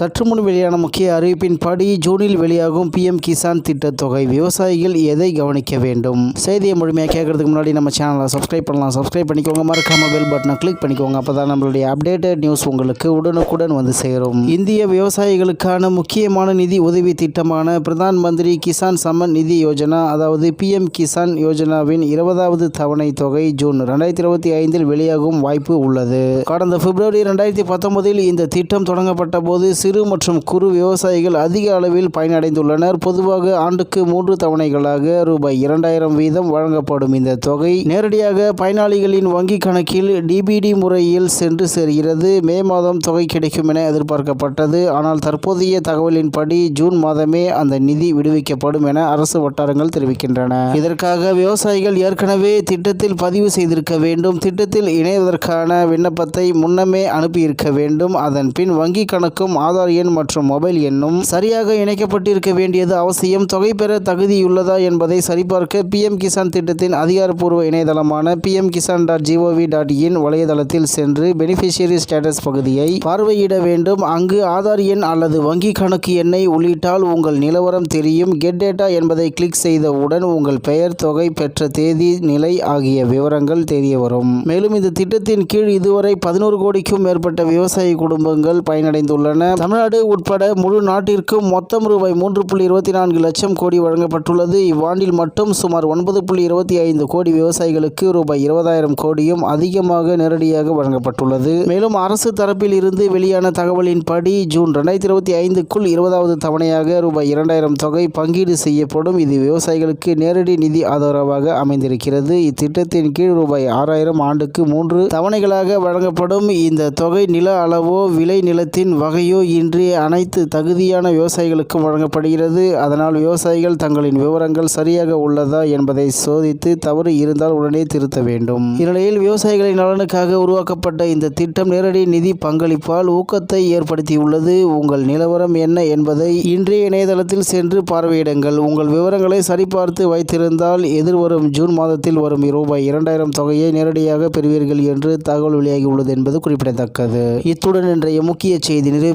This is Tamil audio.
சற்று முன் வெளியான முக்கிய அறிவிப்பின்படி ஜூனில் வெளியாகும் பிஎம் கிசான் திட்டத் தொகை விவசாயிகள் எதை கவனிக்க வேண்டும்? செய்தியை முழுமையாக கேட்கறதுக்கு முன்னாடி நம்ம சேனலை சப்ஸ்கிரைப் பண்ணலாம். சப்ஸ்கிரைப் பண்ணிக்கோங்க. மறக்காம பெல் பட்டனை கிளிக் பண்ணிக்கோங்க. அப்போ தான் நம்மளுடைய அப்டேட்டட் நியூஸ் உங்களுக்கு உடனுக்குடன் வந்து சேரும். இந்திய விவசாயிகளுக்கான முக்கியமான நிதி உதவி திட்டமான பிரதான் மந்திரி கிசான் சம்மன் நிதி யோஜனா அதாவது பிஎம் கிசான் யோஜனாவின் இருபதாவது தவணை தொகை ஜூன் ரெண்டாயிரத்தி இருபத்தி ஐந்தில் வெளியாகும் வாய்ப்பு உள்ளது. கடந்த பிப்ரவரி ரெண்டாயிரத்தி பத்தொன்பதில் இந்த திட்டம் தொடங்கப்பட்ட போது சிறு மற்றும் குறு விவசாயிகள் அதிக அளவில் பயனடைந்துள்ளனர். பொதுவாக ஆண்டுக்கு மூன்று தவணைகளாக ரூபாய் இரண்டாயிரம் வீதம் வழங்கப்படும் இந்த தொகை. நேரடியாக பயனாளிகளின் வங்கி கணக்கில் டிபிடி முறையில் சென்று சேர்கிறது. மே மாதம் தொகை கிடைக்கும் என எதிர்பார்க்கப்பட்டது. ஆனால் தற்போதைய தகவலின்படி ஜூன் மாதமே அந்த நிதி விடுவிக்கப்படும் என அரசு வட்டாரங்கள் தெரிவிக்கின்றன. இதற்காக விவசாயிகள் ஏற்கனவே திட்டத்தில் பதிவு செய்திருக்க வேண்டும். திட்டத்தில் இணைவதற்கான விண்ணப்பத்தை முன்னமே அனுப்பியிருக்க வேண்டும். அதன் பின் வங்கி கணக்கும் ஆதார் எண் மற்றும் மொபைல் எண்ணும் சரியாக இணைக்கப்பட்டிருக்க வேண்டியது அவசியம். தொகை பெற தகுதியுள்ளதா என்பதை சரிபார்க்க பிஎம் கிசான் திட்டத்தின் அதிகாரப்பூர்வ இணையதளமான PM Kisan dot GOV dot in வலைதளத்தில் சென்று பெனிஃபிஷியரி ஸ்டேட்டஸ் பகுதியை பார்வையிட வேண்டும். அங்கு ஆதார் எண் அல்லது வங்கி கணக்கு எண்ணை உள்ளிட்டால் உங்கள் நிலவரம் தெரியும். கெட் டேட்டா என்பதை கிளிக் செய்தவுடன் உங்கள் பெயர் தொகை பெற்ற தேதி நிலை ஆகிய விவரங்கள் தெரிய வரும். மேலும் இந்த திட்டத்தின் கீழ் இதுவரை பதினோரு கோடிக்கும் மேற்பட்ட விவசாய குடும்பங்கள் பயனடைந்துள்ளன. தமிழ்நாடு உட்பட முழு நாட்டிற்கும் மொத்தம் ரூபாய் மூன்று புள்ளி இருபத்தி நான்கு லட்சம் கோடி வழங்கப்பட்டுள்ளது. இவ்வாண்டில் மட்டும் சுமார் ஒன்பது புள்ளி இருபத்தி ஐந்து கோடி விவசாயிகளுக்கு ரூபாய் இருபதாயிரம் கோடியும் அதிகமாக நேரடியாக வழங்கப்பட்டுள்ளது. மேலும் அரசு தரப்பில் இருந்து வெளியான தகவலின்படி ஜூன் ரெண்டாயிரத்தி இருபத்தி ஐந்துக்குள் இருபதாவது தவணையாக ரூபாய் இரண்டாயிரம் தொகை பங்கீடு செய்யப்படும். இது விவசாயிகளுக்கு நேரடி நிதி ஆதரவாக அமைந்திருக்கிறது. இத்திட்டத்தின் கீழ் ரூபாய் ஆறாயிரம் ஆண்டுக்கு மூன்று தவணைகளாக வழங்கப்படும். இந்த தொகை நில அளவோ விளை நிலத்தின் வகையோ இன்றி அனைத்து தகுதியான விவசாயிகளுக்கும் வழங்கப்படுகிறது. அதனால் விவசாயிகள் தங்களின் விவரங்கள் சரியாக உள்ளதா என்பதை சோதித்து தவறு இருந்தால் உடனே திருத்த வேண்டும். இந்நிலையில் விவசாயிகளின் நலனுக்காக உருவாக்கப்பட்ட இந்த திட்டம் நேரடி நிதி பங்களிப்பால் ஊக்கத்தை ஏற்படுத்தியுள்ளது. உங்கள் நிலவரம் என்ன என்பதை இன்றைய இணையதளத்தில் சென்று பார்வையிடுங்கள். உங்கள் விவரங்களை சரிபார்த்து வைத்திருந்தால் எதிர்வரும் ஜூன் மாதத்தில் வரும் ரூபாய் இரண்டாயிரம் தொகையை நேரடியாக பெறுவீர்கள் என்று தகவல் வெளியாகியுள்ளது என்பது குறிப்பிடத்தக்கது. இத்துடன் இன்றைய முக்கிய செய்தி நிறைவு